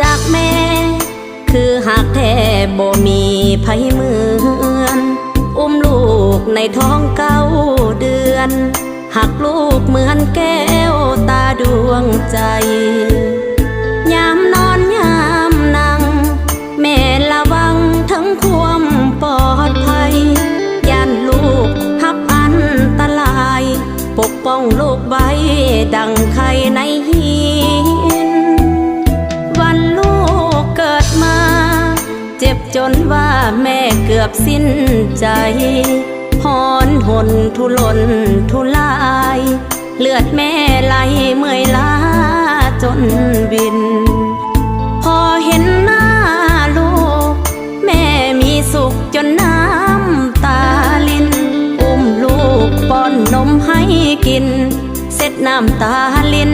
จากแม่ คือหากแท้บ่มีไผเหมือน อุ้มลูกในท้องเก้าเดือน หักลูกเหมือนแก้วตาดวงใจยามนอนยามนั่ง แม่ระวังทั้งความปลอดภัยย่านลูกหับอันตราย ปกป้องลูกไว้ดังในหิ เจ็บจนว่าแม่เกือบสิ้นใจหอนหนทุลนทุลาย เลือดแม่ไหลเมื่อยล้าจนวิน พอเห็นหน้าลูก แม่มีสุขจนน้ำตาลิน อุ้มลูกป้อนนมให้กิน เสร็จน้ำตาลิน